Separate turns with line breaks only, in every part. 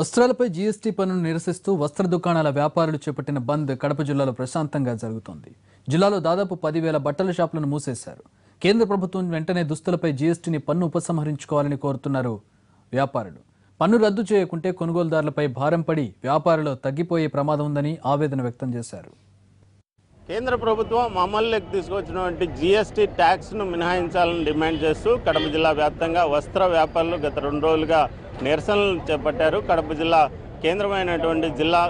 వస్త్రాలపై GST పన్నును నిరసిస్తూ వస్త్ర దుకాణాల వ్యాపారులు చేపట్టిన బంద్ కడప జిల్లాలో ప్రశాంతంగా జరుగుతోంది. జిల్లాలో దాదాపు పదివేల బట్టల షాపులను మూసేశారు. కేంద్ర ప్రభుత్వం వెంటనే దుస్తులపై జీఎస్టీని పన్ను ఉపసంహరించుకోవాలని కోరుతున్నారు వ్యాపారులు. పన్ను రద్దు చేయకుంటే కొనుగోలుదారులపై భారం పడి వ్యాపారులు తగ్గిపోయే ప్రమాదం ఉందని ఆవేదన వ్యక్తం చేశారు.
కేంద్ర ప్రభుత్వం అమల్లోకి తీసుకొచ్చినటువంటి జీఎస్టీ ట్యాక్స్ను మినహాయించాలని డిమాండ్ చేస్తూ కడప జిల్లా వ్యాప్తంగా వస్త్ర వ్యాపారులు గత రెండు రోజులుగా నిరసనలు చేపట్టారు. కడప జిల్లా కేంద్రమైనటువంటి జిల్లా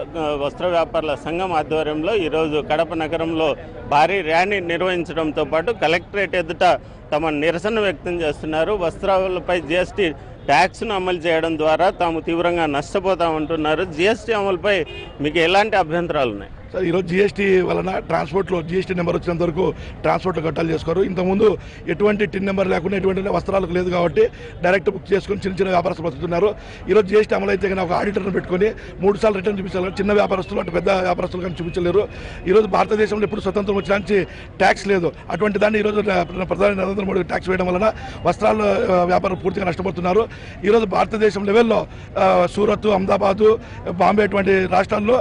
వస్త్ర వ్యాపారుల సంఘం ఆధ్వర్యంలో ఈరోజు కడప నగరంలో భారీ ర్యాలీ నిర్వహించడంతో పాటు కలెక్టరేట్ ఎదుట తమ నిరసన వ్యక్తం చేస్తున్నారు. వస్త్రాలపై జీఎస్టీ ట్యాక్స్ను అమలు చేయడం ద్వారా తాము తీవ్రంగా నష్టపోతామంటున్నారు. జీఎస్టీ అమలుపై మీకు ఎలాంటి అభ్యంతరాలు ఉన్నాయి
సార్ ఈరోజు జీఎస్టీ వలన ట్రాన్స్పోర్ట్లో జిఎస్టీ నెంబర్ వచ్చినంత వరకు ట్రాన్స్పోర్ట్లో కట్టాలు చేసుకోరు. ఇంతకుముందు ఎటువంటి టిన్ నెంబర్ లేకుండా ఎటువంటి వస్త్రాలకు లేదు కాబట్టి డైరెక్ట్ బుక్ చేసుకొని చిన్న చిన్న వ్యాపారస్తులు బతుకుతున్నారు ఈరోజు జీఎస్టీ అమలు అయితే కనుక ఒక ఆడిటర్ను పెట్టుకొని మూడు సార్లు రిటర్న్ చూపించాలి చిన్న వ్యాపారస్తులు అటు పెద్ద వ్యాపారస్తులు కానీ చూపించలేరు. ఈరోజు భారతదేశంలో ఎప్పుడు స్వతంత్రం వచ్చినాంచి ట్యాక్స్ లేదు. అటువంటి దాన్ని ఈరోజు ప్రధాని నరేంద్ర మోడీ ట్యాక్స్ వేయడం వలన వస్త్రాల వ్యాపారం పూర్తిగా నష్టపోతున్నారు. ఈరోజు భారతదేశం లెవెల్లో సూరత్ అహ్మదాబాదు బాంబే అటువంటి రాష్ట్రాల్లో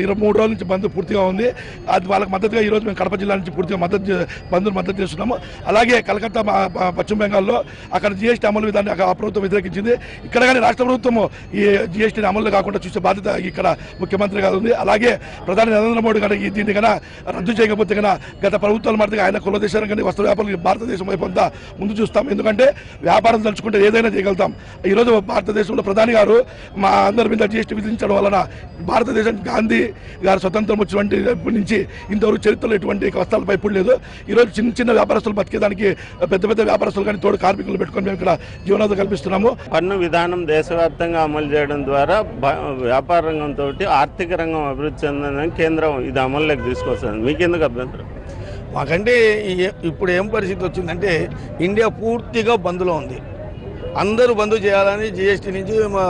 ఇరవై మూడు రోజుల నుంచి బంద్ పూర్తిగా ఉంది. అది వాళ్ళకి మద్దతుగా ఈరోజు మేము కడప జిల్లా నుంచి పూర్తిగా మద్దతు చే- బంద్ను మద్దతు చేస్తున్నాము. అలాగే కలకత్తా మా- పశ్చిమ బెంగాల్లో అక్కడ జీఎస్టీ అమలు విధాన్ని ఆ ప్రభుత్వం వ్యతిరేకించింది. ఇక్కడ కానీ రాష్ట్ర ప్రభుత్వం ఈ జీఎస్టీని అమలు కాకుండా చూసే బాధ్యత ఇక్కడ ముఖ్యమంత్రి గారు ఉంది. అలాగే ప్రధాని నరేంద్ర మోడీ గారు ఈ దీన్ని కన్నా రద్దు చేయకపోతే కన్నా గత ప్రభుత్వాల మాదిరిగా ఆయన కులదేశం కానీ వస్త్ర వ్యాపారులు భారతదేశం వైపు అంతా ముందు చూస్తాం. ఎందుకంటే వ్యాపారం తలుచుకుంటే ఏదైనా చేయగలుగుతాం. ఈరోజు భారతదేశంలో ప్రధాని గారు మా అందరి మీద జీఎస్టీ విధించడం వలన భారతదేశం గాంధీ గారు స్వతంత్రం వచ్చినటువంటి ఇప్పటి నుంచి ఇంతవరకు చరిత్రలో ఎటువంటి వస్త్రాలపై ఇప్పుడు లేదు ఈరోజు చిన్న చిన్న వ్యాపారస్తులు బతికేదానికి పెద్ద పెద్ద వ్యాపారస్తులు కానీ తోడు కార్మికులు పెట్టుకొని మేము ఇక్కడ జీవనోపాధి కల్పిస్తున్నాము.
పన్ను విధానం దేశవ్యాప్తంగా అమలు చేయడం ద్వారా వ్యాపార రంగంతో ఆర్థిక రంగం అభివృద్ధి చెందని కేంద్రం ఇది అమల్లోకి తీసుకొస్తుంది. మీకెందుకు అభ్యంతరం?
మాకంటే ఇప్పుడు ఏం పరిస్థితి వచ్చిందంటే ఇండియా పూర్తిగా బంద్లో ఉంది. అందరూ బంద్ చేయాలని జిఎస్టీ నుంచి మా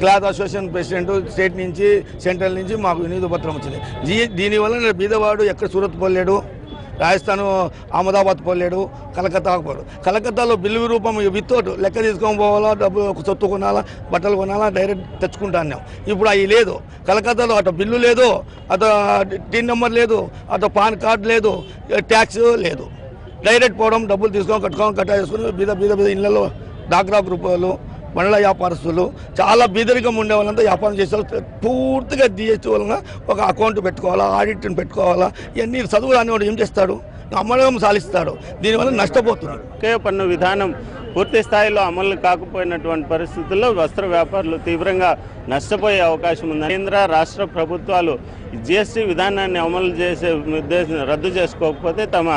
క్లాత్ అసోసియేషన్ ప్రెసిడెంట్ స్టేట్ నుంచి సెంట్రల్ నుంచి మాకు వినూత పత్రం వచ్చింది. జీ దీనివల్ల నేను బీదవాడు ఎక్కడ సూరత్ పోలేడు రాజస్థాన్ అహ్మదాబాద్ పోలేడు కలకత్తా పోడు కలకత్తాలో బిల్లు రూపం వితౌట్ లెక్క తీసుకొని పోవాలా డబ్బు సొత్తు కొనాలా బట్టలు కొనాలా డైరెక్ట్ తెచ్చుకుంటాను ఇప్పుడు అవి లేదు. కలకత్తాలో అటు బిల్లు లేదు అటు టిన్ నెంబర్ లేదు అటు పాన్ కార్డు లేదు ట్యాక్స్ లేదు. డైరెక్ట్ పోవడం డబ్బులు తీసుకొని కట్టుకోవడం కట్టా చేసుకుని బీద బీద బీద ఇళ్ళలో డాక్రా గ్రూపులు మండల వ్యాపారస్తులు చాలా బీదరికం ఉండే వాళ్ళంతా వ్యాపారం చేసే వాళ్ళు పూర్తిగా జిఎస్టీ వలన ఒక అకౌంట్ పెట్టుకోవాలా ఆడిట్ని పెట్టుకోవాలా ఇవన్నీ చదువు రానివాడు ఏం చేస్తాడు? అమ్మడం సాధిస్తాడు. దీనివల్ల నష్టపోతున్నాడు
ఒకే పన్ను విధానం పూర్తి స్థాయిలో అమలు కాకపోయినటువంటి పరిస్థితుల్లో వస్త్ర వ్యాపారులు తీవ్రంగా నష్టపోయే అవకాశం ఉంది కేంద్ర రాష్ట్ర ప్రభుత్వాలు జిఎస్టీ విధానాన్ని అమలు చేసే ఉద్దేశం రద్దు చేసుకోకపోతే తమ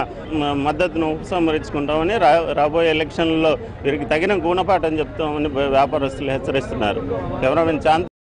మద్దతును ఉపసంహరించుకుంటామని రా రాబోయే ఎలక్షన్లలో వీరికి తగిన గుణపాఠం చెప్తామని వ్యాపారస్తులు హెచ్చరిస్తున్నారు. కెమెరామెన్ చాంద్